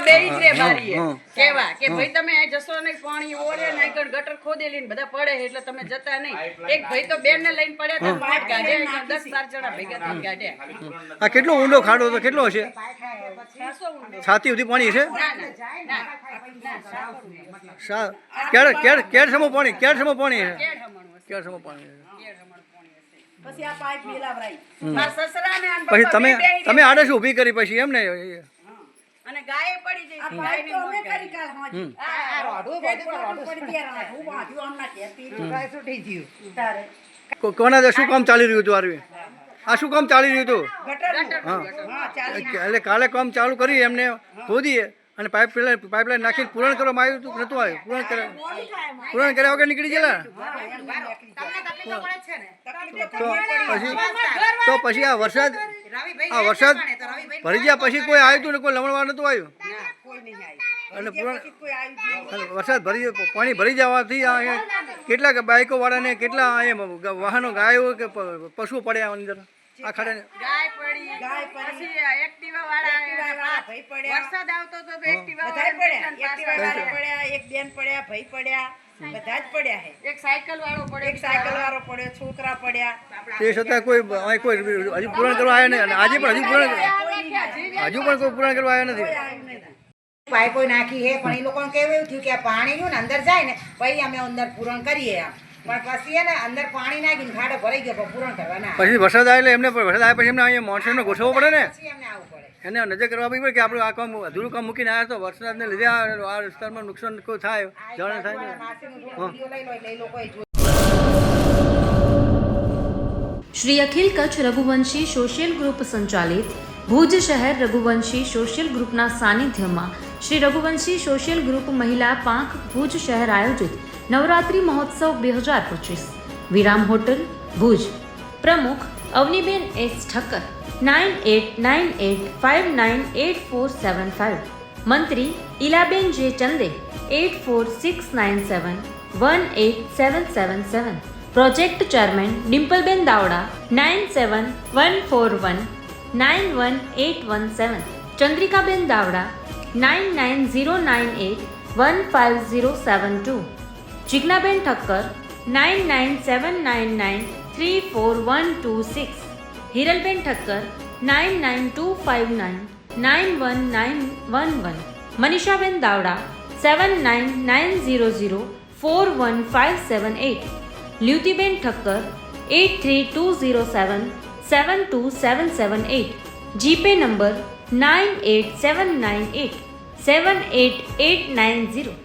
Activa બેહી જ રે બારીએ. કેવા? કે ભાઈ તમે અહીં જશો નહીં પાણી ઓળે ને આગળ ગટર ખોદેલી ને બધા પડે એટલે તમે જતા નહીં. એક ભાઈ તો બેન ને લઈને પડ્યા હતા પાંચ ગાડે દસ બાર જણા ભેગા થઈને ગાડ્યા આ કેટલો ઊંડો ખાડો તો કેટલો હશે? છાતી સુધી પાણી છે ક્યારે ના ના ના સાવ કેડ કેડ કેડ સમો પાણી ક્યારે સમો પાણી છે કેડ સમો પાણી. પછી તમે તમે આડે શું ઊભી કરી પછી એમ ને અને ગાય પડી જઈ આ ગાયની તો અમે કરી. કાલ હોજી. આ રોડું રોડું પડી ગયા હું બાંધ્યું આમના ગાય છૂટી ગયું. તારે. કોના શું કામ ચાલી રહ્યું હતું આરવી? આ શું કામ ચાલી રહ્યું હતું? ના. એટલે કાલે કામ ચાલુ કરી એમને ખોદીએ અને પાઇપ પાઇપલાઇન નાખીને પૂરણ કરવામાં આવ્યું હતું નતું આવ્યું? પૂરણ કર્યા પૂરણ કર્યા વગર નીકળી ગયેલા? તો તો પછી તો પછી આ વરસાદ આ વરસાદ ભરી ગયા પછી કોઈ આવ્યું હતું ને કોઈ લમણવા નતું આવ્યું? આવ્યું. અને પૂરણ વરસાદ ભરી પાણી ભરી જવાથી આ અહીંયા કેટલાક બાઇકો વાળાને કેટલા અહીંયા વાહનો ગાયો કે પશુ પડ્યા અંદર? આ ખાડે ગાય પડી ગાય પડી. પછી આ એક્ટિવા વાળા એક્ટિવા વાળા ભાઈ પડ્યા. વરસાદ આવતો તો તો એક્ટિવા બધાય વાળા પડ્યા. એક્ટિવા વાળા પડ્યા એક બેન પડ્યા ભાઈ પડ્યા. બધા જ પડ્યા હે. એક સાયકલ વાળો પડ્યો એક સાયકલ વાળો પડ્યો છોકરા પડ્યા. તે છતાં કોઈ અહીં કોઈ હજુ પૂરણ કરવા આવ્યા નહીં. અને આજે પણ હજી પૂરણ. હજુ પણ કોઈ પૂરણ કરવા આવ્યો નથી. કોઈ પાઇપો નાખી હે પણ એ લોકોને કેવું એવું થયું કે પાણી પાણીનું ને અંદર જાય ને પછી અમે અંદર પૂરણ કરીએ પણ પછી ને અંદર પાણી નાખીને ખાડો ભરાઈ ગયો પૂરણ પછી વરસાદ આવે એટલે એમને વરસાદ આવે પછી એમને અહીંયા મોન્સૂનનો ગોઠવવો પડે ને? પછી આવવું પડે. એને નજર કરવા પડે કે આપણે આ કામ અધૂરું કામ મૂકીને આવ્યા તો વરસાદને લીધે આ વિસ્તારમાં નુકસાન કોઈ થાય જાણે. શ્રી અખિલ કચ્છ રઘુવંશી સોશિયલ ગ્રુપ સંચાલિત ભુજ શહેર રઘુવંશી સોશિયલ ગ્રુપના સાનિધ્યમાં શ્રી રઘુવંશી સોશિયલ ગ્રુપ મહિલા પાંખ ભુજ શહેર આયોજિત નવરાત્રિ મહોત્સવ બે હજાર પચીસ. વિરામ હોટલ, ભુજ. પ્રમુખ Avniben S Thakkar, nine eight nine eight, five nine eight four seven five. મંત્રી Ilaben J Chande, eight four six nine seven, one eight seven seven seven. Project chairman Dimpalben Davda, nine seven one four one. Nine one eight one seven Chandrikaben Davda nine nine zero nine eight one five zero seven two Jignaben Thakkar nine nine seven nine nine three four one two six Hiralben Thakkar nine nine two five nine nine one nine one one Manishaben Davda seven nine nine zero zero four one five seven eight Lyutiben Thakkar eight three two zero seven 72778. GPay number 98798 78890.